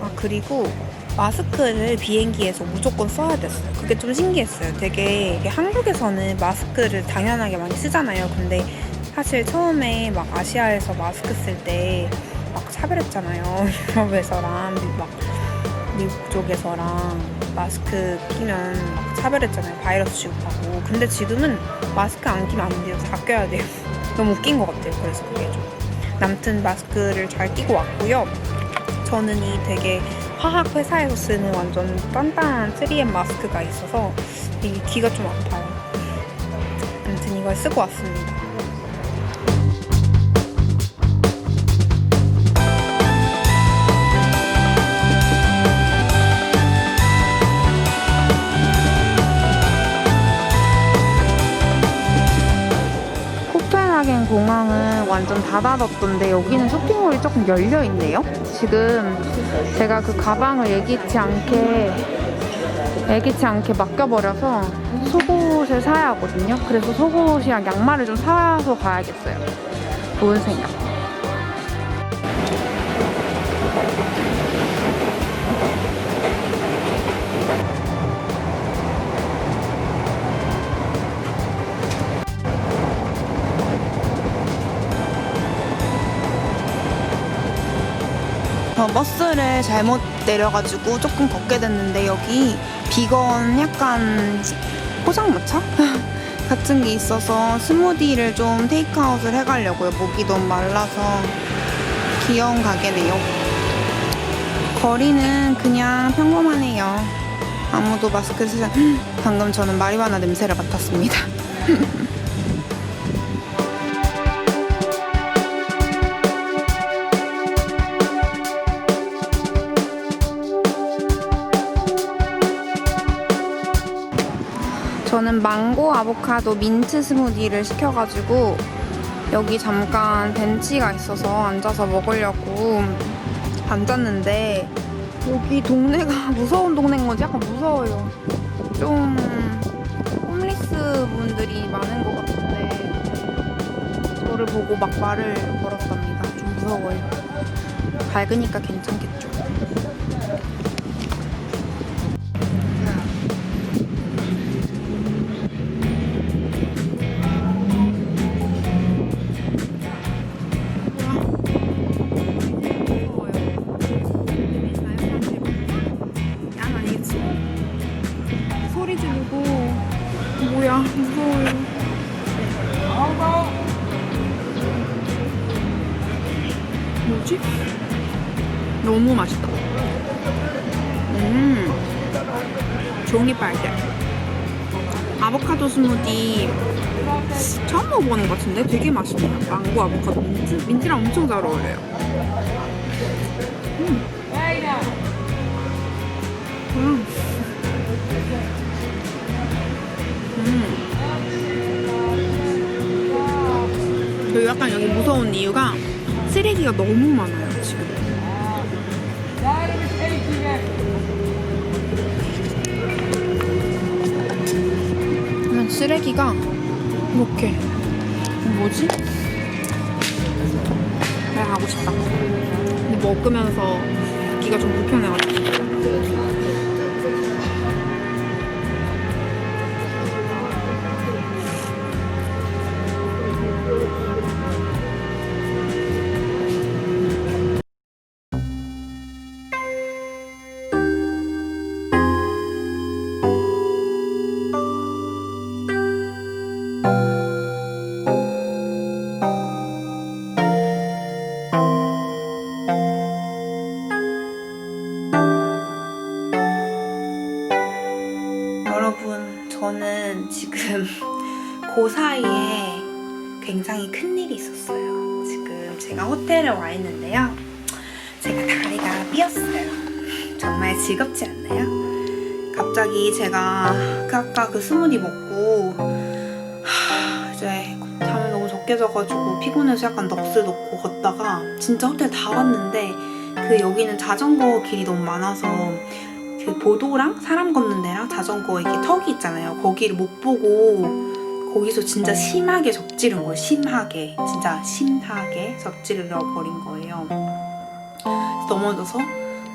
아 그리고 마스크를 비행기에서 무조건 써야 됐어요. 그게 좀 신기했어요. 되게 한국에서는 마스크를 당연하게 많이 쓰잖아요. 근데 사실 처음에 막 아시아에서 마스크 쓸 때 막 차별했잖아요. 유럽에서랑 미- 막 미국 쪽에서랑 마스크 끼면 막 차별했잖아요. 바이러스 취급하고. 근데 지금은 마스크 안 끼면 안 돼요. 다 껴야 돼요. 너무 웃긴 것 같아요. 그래서 그게 좀. 남튼 마스크를 잘 끼고 왔고요. 저는 이 되게 화학 회사에서 쓰는 완전 단단한 3M 마스크가 있어서 이 귀가 좀 아파요. 아무튼 이걸 쓰고 왔습니다. 코펜하겐 공항은 완전 닫아뒀던데 여기는 쇼핑몰이 조금 열려 있네요. 지금 제가 그 가방을 예기치 않게 예기치 않게 맡겨버려서 속옷을 사야 하거든요. 그래서 속옷이랑 양말을 좀 사서 가야겠어요. 좋은 생각. 버스를 잘못 내려가지고 조금 걷게 됐는데 여기 비건 약간 포장마차 같은 게 있어서 스무디를 좀 테이크아웃을 해가려고요. 목이 너무 말라서 귀여운 가게네요. 거리는 그냥 평범하네요. 아무도 마스크를 쓰지 않... 방금 저는 마리화나 냄새를 맡았습니다. 저는 망고, 아보카도, 민트 스무디를 시켜가지고 여기 잠깐 벤치가 있어서 앉아서 먹으려고 앉았는데 여기 동네가 무서운 동네인 건지 약간 무서워요. 좀 홈리스 분들이 많은 것 같은데 저를 보고 막 말을 걸었답니다. 좀 무서워요. 밝으니까 괜찮겠죠. 뭐지? 너무 맛있다. 음, 종이 빨대. 아보카도 스무디 처음 먹어보는 것 같은데 되게 맛있네요. 망고, 아보카도, 민트. 민트랑 엄청 잘 어울려요. 음. 음. 음. 저 약간 여기 무서운 이유가 쓰레기가 너무 많아요, 지금. 그러면 쓰레기가 이렇게 뭐지? 내가 가고 싶다. 근데 먹으면서 먹기가 좀 불편해가지고. 호텔에 와 있는데요. 제가 다리가 삐었어요. 정말 즐겁지 않나요? 갑자기 제가 그 아까 그 스무디 먹고 하, 이제 잠을 너무 적게 자가지고 피곤해서 약간 넋을 놓고 걷다가 진짜 호텔 다 왔는데 그 여기는 자전거 길이 너무 많아서 그 보도랑 사람 걷는 데랑 자전거 이렇게 턱이 있잖아요. 거기를 못 보고 거기서 진짜 심하게 접지른 거예요. 심하게 진짜 심하게 접지르려 버린 거예요. 넘어져서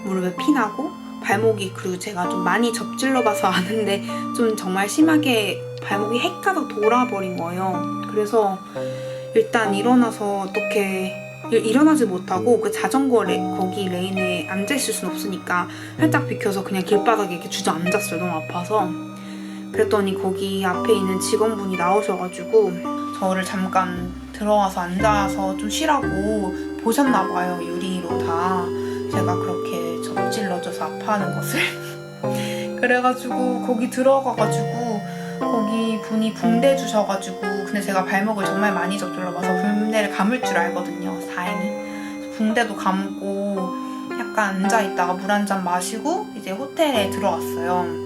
무릎에 피 나고 발목이 그리고 제가 좀 많이 접질러 봐서 아는데 좀 정말 심하게 발목이 헷가닥 돌아버린 거예요. 그래서 일단 일어나서 어떻게 일- 일어나지 못하고 그 자전거 레, 거기 레인에 앉아 있을 순 없으니까 살짝 비켜서 그냥 길바닥에 이렇게 주저앉았어요. 너무 아파서. 그랬더니 거기 앞에 있는 직원분이 나오셔가지고 저를 잠깐 들어와서 앉아서 좀 쉬라고 보셨나 봐요. 유리로 다 제가 그렇게 접질러져서 아파하는 것을. 그래가지고 거기 들어가가지고 거기 분이 붕대 주셔가지고 근데 제가 발목을 정말 많이 접질러봐서 붕대를 감을 줄 알거든요. 다행히 붕대도 감고 약간 앉아 있다가 물 한 잔 마시고 이제 호텔에 들어왔어요.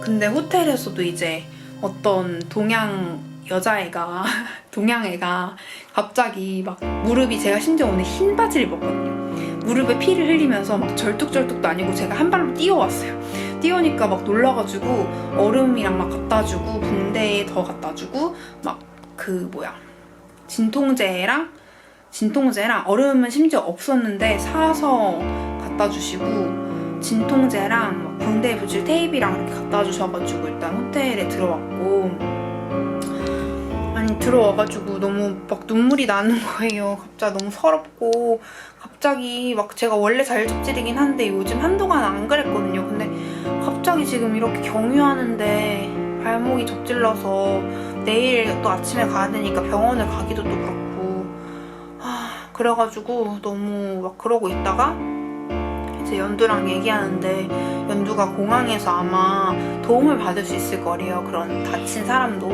근데 호텔에서도 이제 어떤 동양 여자애가 동양애가 갑자기 막 무릎이 제가 심지어 오늘 흰 바지를 입었거든요. 무릎에 피를 흘리면서 막 절뚝절뚝도 아니고 제가 한 발로 뛰어왔어요. 뛰어니까 막 놀라가지고 얼음이랑 막 갖다 주고 붕대에 더 갖다 주고 막 그 뭐야 진통제랑 진통제랑 얼음은 심지어 없었는데 사서 갖다 주시고 진통제랑 막 붕대에 붙일 테이프랑 이렇게 갖다 주셔가지고 일단 호텔에 들어왔고 아니 들어와가지고 너무 막 눈물이 나는 거예요. 갑자기 너무 서럽고 갑자기 막 제가 원래 잘 접질이긴 한데 요즘 한동안 안 그랬거든요. 근데 갑자기 지금 이렇게 경유하는데 발목이 접질러서 내일 또 아침에 가야 되니까 병원을 가기도 또 그렇고 아 그래가지고 너무 막 그러고 있다가 이제 연두랑 얘기하는데 연두가 공항에서 아마 도움을 받을 수 있을 거래요. 그런 다친 사람도.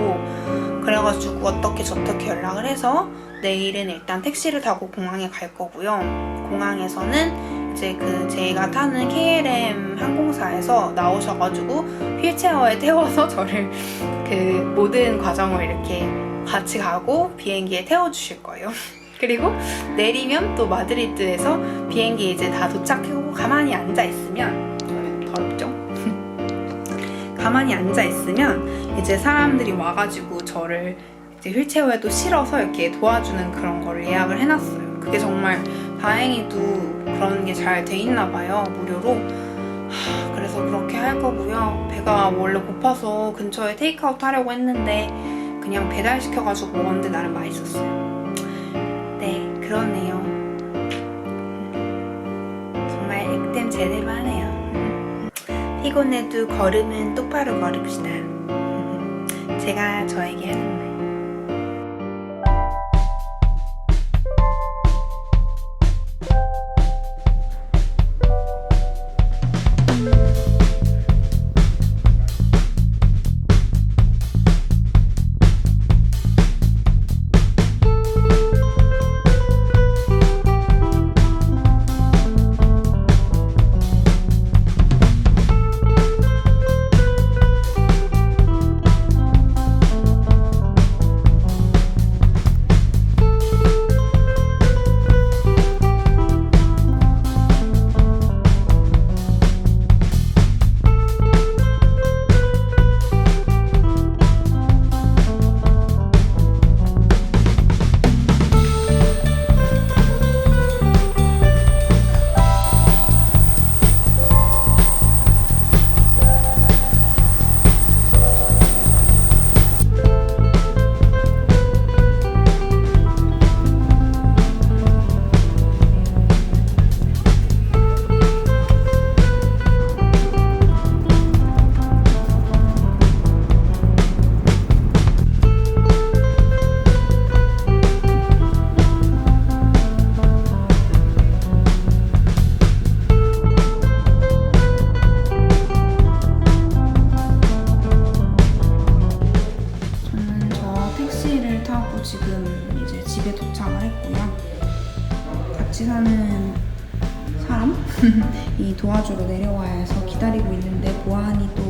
그래가지고 어떻게 저떻게 연락을 해서 내일은 일단 택시를 타고 공항에 갈 거고요. 공항에서는 이제 그 제가 타는 KLM 항공사에서 나오셔가지고 휠체어에 태워서 저를 그 모든 과정을 이렇게 같이 가고 비행기에 태워주실 거예요. 그리고 내리면 또 마드리드에서 비행기 이제 다 도착하고 가만히 앉아 있으면 더럽죠? 가만히 앉아 있으면 이제 사람들이 와가지고 저를 이제 휠체어에도 실어서 이렇게 도와주는 그런 거를 예약을 해놨어요. 그게 정말 다행히도 그런 게 잘 돼 있나 봐요. 무료로. 하, 그래서 그렇게 할 거고요. 배가 원래 고파서 근처에 테이크아웃 하려고 했는데 그냥 배달시켜가지고 먹었는데 나름 맛있었어요. 네, 그러네요. 정말 액땜 제대로 하네요. 피곤해도 걸음은 똑바로 걸읍시다. 제가 저에게 하는 말. 내려와야 해서 기다리고 있는데 보아하니 또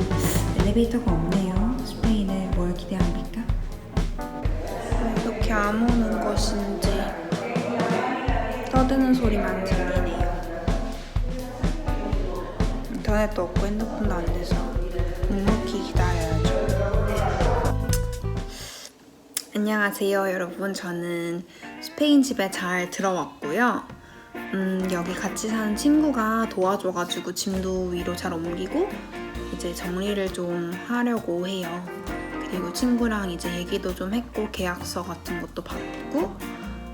엘리베이터가 없네요. 스페인에 뭘 기대합니까? 왜 이렇게 안 오는 것인지 떠드는 소리만 들리네요. 인터넷도 없고 핸드폰도 안 돼서 묵묵히 기다려야죠. 안녕하세요, 여러분. 저는 스페인 집에 잘 들어왔고요. 음, 여기 같이 사는 친구가 도와줘가지고 짐도 위로 잘 옮기고 이제 정리를 좀 하려고 해요. 그리고 친구랑 이제 얘기도 좀 했고 계약서 같은 것도 받고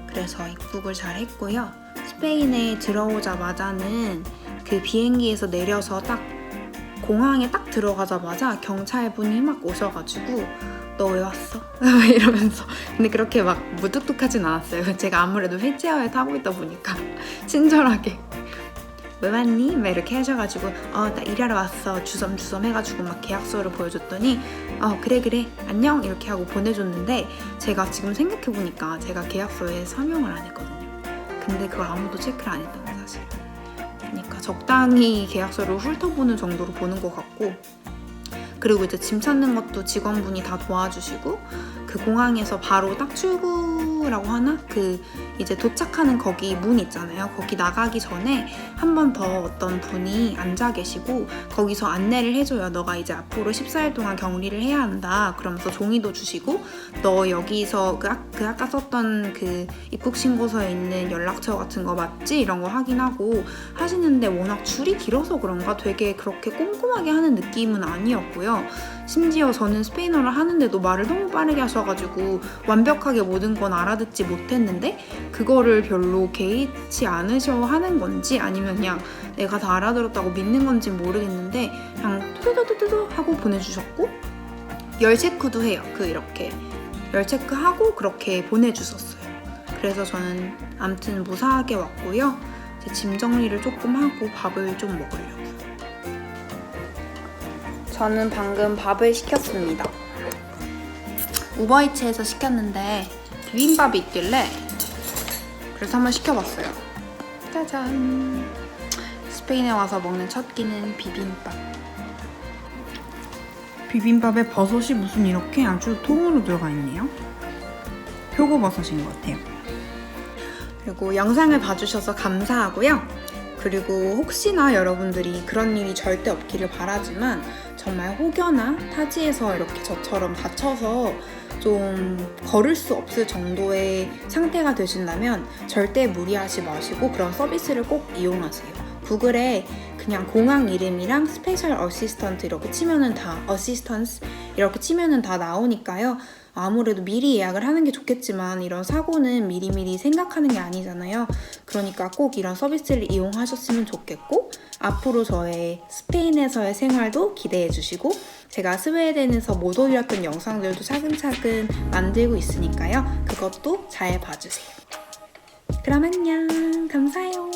그래서 입국을 잘 했고요. 스페인에 들어오자마자는 그 비행기에서 내려서 딱 공항에 딱 들어가자마자 경찰분이 막 오셔가지고 너 왜 왔어? 이러면서. 근데 그렇게 막 무뚝뚝하진 않았어요. 제가 아무래도 휠체어에 타고 있다 보니까 친절하게 왜 왔니? 막 이렇게 하셔가지고 어 나 일하러 왔어. 주섬주섬 해가지고 막 계약서를 보여줬더니 어 그래 그래. 안녕. 이렇게 하고 보내줬는데 제가 지금 생각해보니까 제가 계약서에 서명을 안 했거든요. 근데 그걸 아무도 체크를 안 했던 적당히 계약서를 훑어보는 정도로 보는 것 같고 그리고 이제 짐 찾는 것도 직원분이 다 도와주시고 그 공항에서 바로 딱 출구라고 하나? 그 이제 도착하는 거기 문 있잖아요. 거기 나가기 전에 한 번 더 어떤 분이 앉아 계시고 거기서 안내를 해줘요. 너가 이제 앞으로 14일 동안 격리를 해야 한다. 그러면서 종이도 주시고 너 여기서 그, 아, 그 아까 썼던 그 입국 신고서에 있는 연락처 같은 거 맞지? 이런 거 확인하고 하시는데 워낙 줄이 길어서 그런가 되게 그렇게 꼼꼼하게 하는 느낌은 아니었고요. 심지어 저는 스페인어를 하는데도 말을 너무 빠르게 하셔가지고 완벽하게 모든 건 알아듣지 못했는데 그거를 별로 개의치 않으셔 하는 건지 아니면 그냥 내가 다 알아들었다고 믿는 건지 모르겠는데 그냥 뚜두두두두 하고 보내주셨고 열 체크도 해요. 그 이렇게 열 체크하고 그렇게 보내주셨어요. 그래서 저는 암튼 무사하게 왔고요. 이제 짐 정리를 조금 하고 밥을 좀 먹으려고요. 저는 방금 밥을 시켰습니다. 우버이츠에서 시켰는데 비빔밥이 있길래 그래서 한번 시켜봤어요. 짜잔. 스페인에 와서 먹는 첫 끼는 비빔밥. 비빔밥에 버섯이 무슨 이렇게 아주 통으로 들어가 있네요. 표고버섯인 것 같아요. 그리고 영상을 봐주셔서 감사하고요. 그리고 혹시나 여러분들이 그런 일이 절대 없기를 바라지만 정말 혹여나 타지에서 이렇게 저처럼 다쳐서 좀 걸을 수 없을 정도의 상태가 되신다면 절대 무리하지 마시고 그런 서비스를 꼭 이용하세요. 구글에 그냥 공항 이름이랑 스페셜 어시스턴트 이렇게 치면은 다 어시스턴스 이렇게 치면은 다 나오니까요. 아무래도 미리 예약을 하는 게 좋겠지만 이런 사고는 미리미리 생각하는 게 아니잖아요. 그러니까 꼭 이런 서비스를 이용하셨으면 좋겠고 앞으로 저의 스페인에서의 생활도 기대해 주시고 제가 스웨덴에서 못 올렸던 영상들도 차근차근 만들고 있으니까요. 그것도 잘 봐주세요. 그럼 안녕. 감사해요.